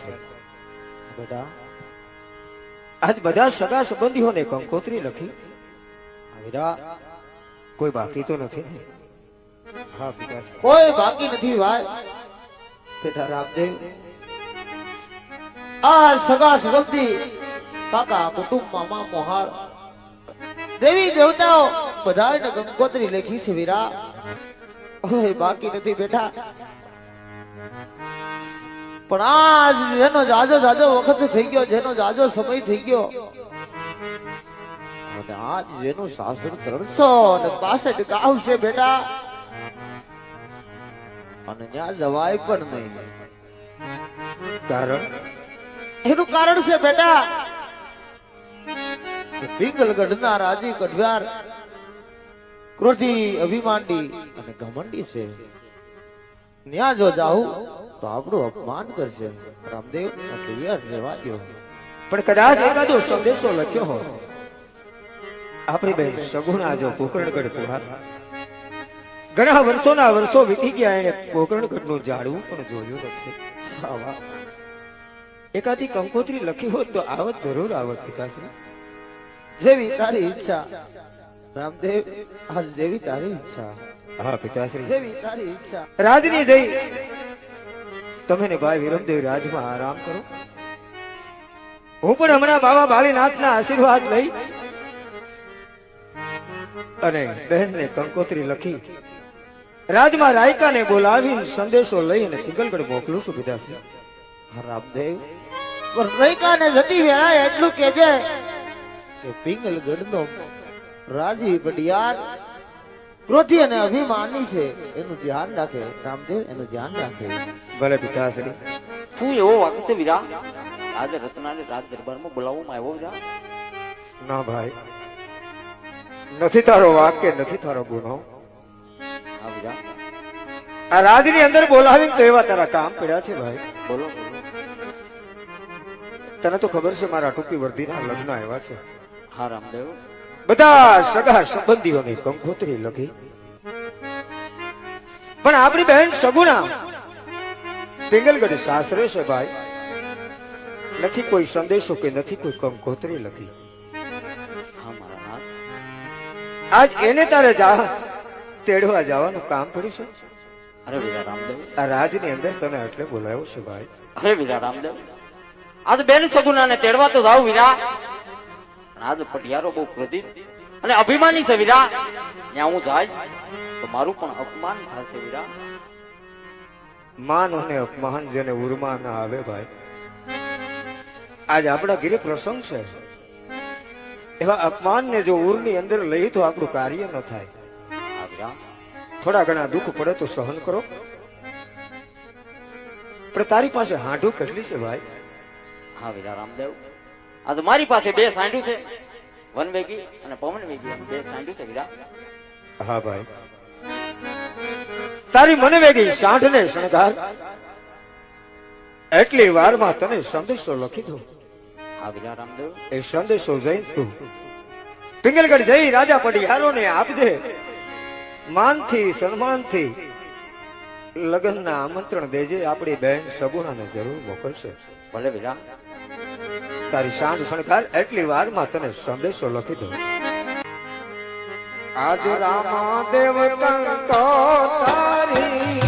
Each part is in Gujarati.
પિતાશ્રી બેટા આજ બધા સગા સંબંધીઓને કંકોત્રી લખી. આ કોઈ બાકી તો નથી હા પિતાશ્રી કોઈ બાકી નથી ભાઈ. બેટા રામદેવ, આ સગા સંબંધી કાકા કુટુંબ મામા મોહાળ, દેવી દેવતાઓ બધાને ગંગોત્રી લેખી છે વીરા. બાકી નથી બેટા. પણ આજ જેનો જાજો જાજો વખત થઈ ગયો જેનો જાજો સમય થઈ ગયો. અને આજ જેનું સાસુ ત્રણસો ને બાસઠ ગાવ છે બેટા. અને ત્યાં જવાય પણ નહીં. કારણ? એનું કારણ છે બેટા પિંગલગઢના રાજી કઢવ્યાર ક્રોધી અભિમાનડી અને ઘમંડી છે. ત્યાં જો જાઉં તો આપણું અપમાન કરશે. રામદેવ રહેવા દ્યો. પણ કદાચ એકાદો સંદેશો લખ્યો હોય આપણી બેન સગુણા જો કોકરણગઢ કુહાર ઘણા વર્ષોના વર્ષો વીતી ગયા એને પોકરણગઢનું ઝાડવું પણ જોયું નથી. એકાદી કંકોત્રી લખી હોત તો આવત જરૂર આવત પિતાશ્રી. જેવી તારી ઈચ્છા. રામદેવ આજ જેવી તારી ઈચ્છા. હા પિતાશ્રી. જેવી તારી ઈચ્છા. રાજની જઈ તમે ને ભાઈ વિરમદેવ રાજમાં આરામ કરો. હું પણ હમણાં બાબા ભાળીનાથના આશીર્વાદ લઈ અને બહેનને કંકોત્રી લખી રાજમાં રાયકાને બોલાવી સંદેશો લઈને પિંગલગઢ મોકલું છું પિતાશ્રી રામદેવ. પણ રાયકાને જતી વેળા એટલું કેજે કે પિંગલગઢનો રાજી પડિયાર ક્રોધી અને અભિમાની છે. એનું ધ્યાન રાખે. રામદેવ એનું ધ્યાન રાખે. ભલે પિતાશ્રી શું એવો વાક છે વિરા? રાજ રત્નાને રાજ દરબારમાં બોલાવવામાં આવ્યો વિરા? ના ભાઈ. નથી તારો વાક કે નથી તારો ગુનો. હા વિરા. આ રાજની અંદર બોલાવીને તો એવા તારા કામ પડ્યા છે ભાઈ. બોલો બોલો. તને તો ખબર છે મારા ટૂંકી વર્ધીના લગ્ન આવ્યા છે. હા રામદેવ. બધા સગા સંબંધીઓની કંકોત્રી લખી. પણ આપણી બહેન સગુણા પિંગલગઢ સાસરે છે ભાઈ. નથી કોઈ સંદેશો કે નથી કોઈ કંકોત્રી લખી. આજ એને તારે જા તેડવા જવાનું કામ પડ્યું છે? અરે બીજા રામદેવ. આ રાજની અંદર તને એટલે બોલાયો છે ભાઈ. અરે બીજા રામદેવ. આજ બેન સગુનાને તેડવા તો જાવ વીરા. પણ આજ પટિયારો બહુ ક્રોધિત અને અભિમાની છે વીરા. ત્યાં હું જાય તો મારું પણ અપમાન થશે વીરા. માન અને અપમાન જેને ઉર્મા ના આવે ભાઈ. આજ આપણા ગીરે પ્રસંગ છે. એવા અપમાનને જો ઉરની અંદર લઈ તો આપણું કાર્ય ન થાય. થોડા ઘણા દુઃખ પડે તો સહન કરો. પણ તારી પાસે હાંઢું કેટલી છે ભાઈ? હા વીરા રામદેવ. આજ મારી પાસે બે સાંઢું છે. વન વેગી અને પવન વેગી બે સાંઢું છે વિરા હા ભાઈ. તારી મને વેગી સાંઢ ને શણગાર. એટલી વારમાં તને સંદેશો લખી દો હા વિરા રામદેવ. એ સંદેશો જઈ તું. પિંગલગઢ જઈ રાજા પડી હારો ને આપજે. માનથી સન્માનથી લગ્નના આમંત્રણ દેજે આપણી બહેન સગુણાને જરૂર મોકલશે. ભલે વીરા તારી સાંજ શણગાર એટલી વારમાં તને સંદેશો લખી દઉં. આજ રામા દેવ તારી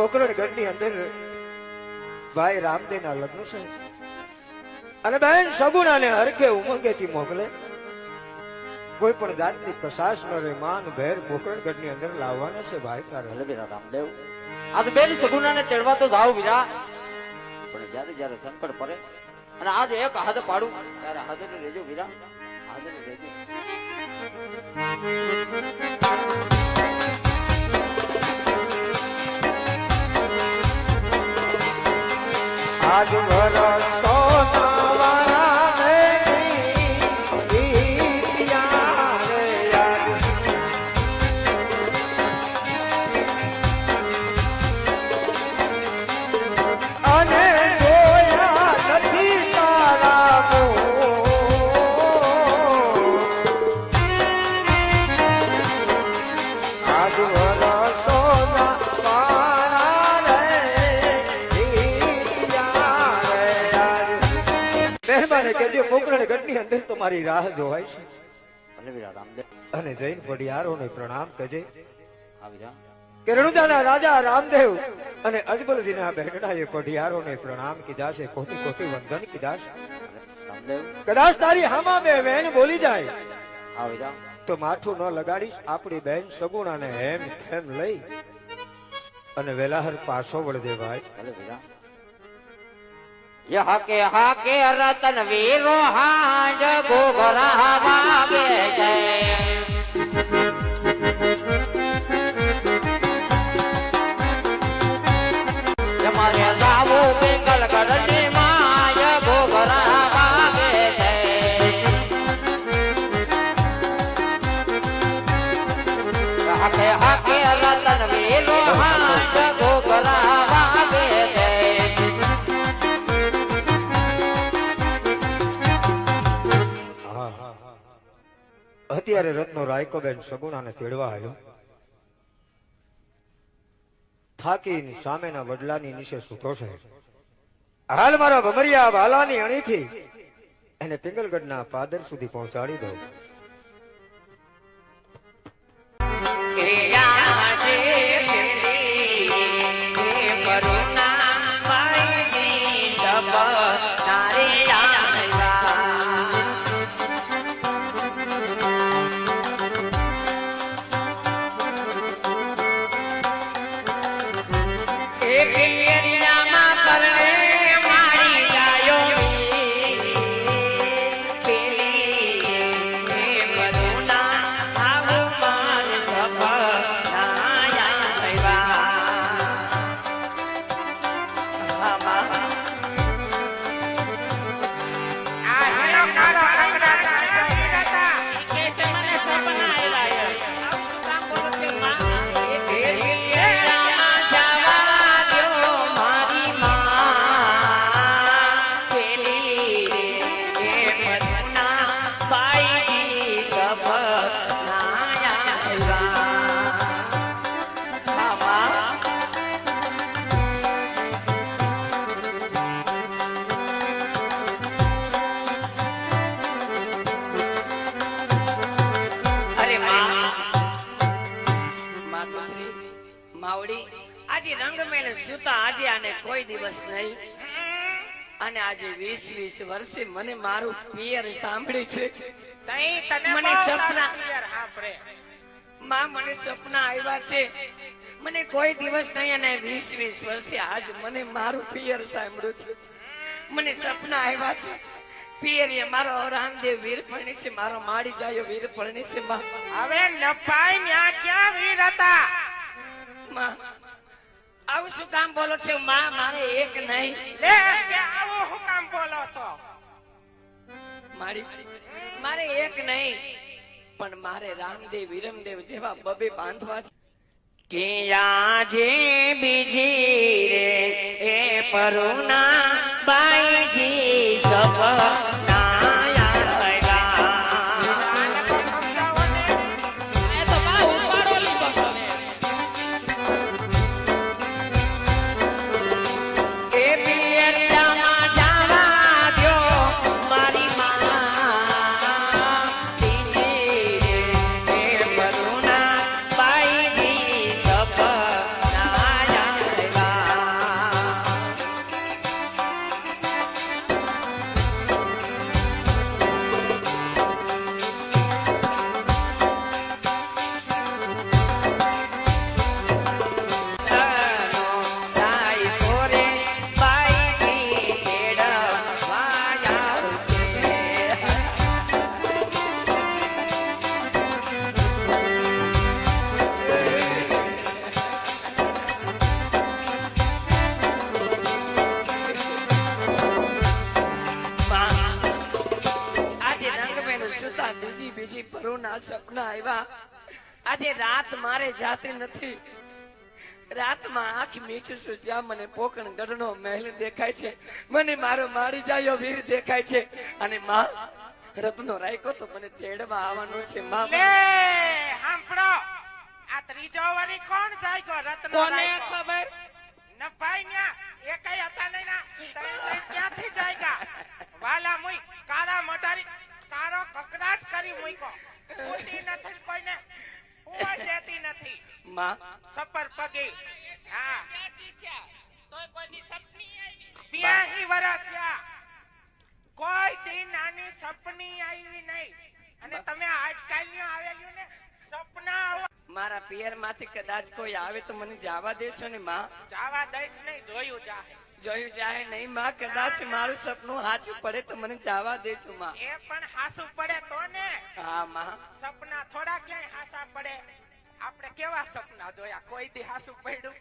પોકરણગઢની અંદર ભાઈ રામદેવ ના લગ્ન છે. અને બહેન સગુણા ને હરખે ઉમંગે થી મોકલે. કોઈ પણ જાતની કસાશ ન રે માન, ભેર પોકરણગઢની અંદર લાવવાના છે ભાઈ તારે. હલે બેરા રામદેવ, આ તો બેન સગુનાને તેડવા તો જાવ બીજા. પણ જ્યારે જ્યારે સંકટ પડે, અને આજ એક હાથ પાડું, ત્યારે હાજર રહેજો વીરા હાજર રહેજો. આજ વરસો મહેરબાની કેજો પોકરણ ગઢની અંદર તમારી રાહ જોવાય છે. ભલે વીરા રામદેવ અને જૈન પડિયારોને પ્રણામ કજે કે રણુજાના રાજા રામદેવ અને અજબલજીના બેટડાએ પડિયારોને પ્રણામ કીધા છે કોટી કોટી વંદન કીધા છે. કદાચ તારી હામા બે બહેન બોલી જાય. તો માથું ન લગાડીશ આપણી બેન સગુણાને હેમ ખેમ લઈ અને વેલાહર પાછો વળજે ભાઈ. ભલે વીરા યહ કે હા કે રતન વીરો હાંજ ગોગરા વાગે છે તમારે લાવો બેંગલ ગઢની અત્યારે રત્નો રાયકોબેન સગુણાને તેડવા આવ્યો. થાકી સામેના વડલાની નીચે સૂતો છે. હાલ મારા ભમરિયા વાલાની અણીથી. એને પિંગલગઢના પાદર સુધી પહોંચાડી દો. આજે વીસ વીસ વર્ષે મને મારું પિયર સાંભળ્યું છે. મને સપના માં મને સપના આવ્યા છે. મને કોઈ દિવસ નહીં અને વીસ વીસ વર્ષે આજ મને મારું પિયર સાંભળ્યું છે. મને સપના આવ્યા છે. પિયર એ મારો રામદેવ વીરપરણી છે મારો માડી જાયો વીરપરણી છે માં. હવે નફાઈ ન્યા ક્યાં વીર હતા? માં આવું શું કામ બોલો છો? માં મારે એક નહીં. મારી. મારે એક નહીં, પણ મારે રામદેવ વિરમદેવ જેવા બબે બાંધવા છે. કે આજે બીજી રે, એ પરુણા બાઈજી સપના બીજી સપના આવ્યા આજે રાત મારે જાતી નથી. રાતમાં આંખ મીચું છું ત્યાં મને પોકણ ગઢનો મહેલ દેખાય છે. મને મારો મારી જાયો વીર દેખાય છે. અને માં રત્નો રાખ્યો તો મને તેડવા આવવાનો છે માં. સાંભળો આ ત્રીજો વાળી કોણ જાય ગો રત્નો કોને ખબર? ન ભાઈ ન્યા? કઈ હતા નહીં ના તમે ક્યાંથી જાયગા વાલા મુઈ કારા મટારી કારો કકડાટ કરી મૂકો ઉઠી નથી કોઈને ઉવા જતી નથી. માં. સપર પગી. હા. બ્યાહી વરા થયા. કોઈ દી નાની સપની આવી નહીં. અને તમે આજકાલની આવેલું ને સપના આવો. મારા પિયરમાંથી કદાચ કોઈ આવે તો મને જવા દેશો ને માં. જવા દઈશ નહીં જોયું જાહે. જોયું જાય નહીં માં કદાચ મારું સપનું હાચું પડે તો મને જવા દેજો માં. એ પણ હાસું પડે તો ને. હા માં. સપના થોડા ક્યાંય હાસા પડે. આપણે કેવા સપના જોયા? કોઈ દી હાસું પડ્યું?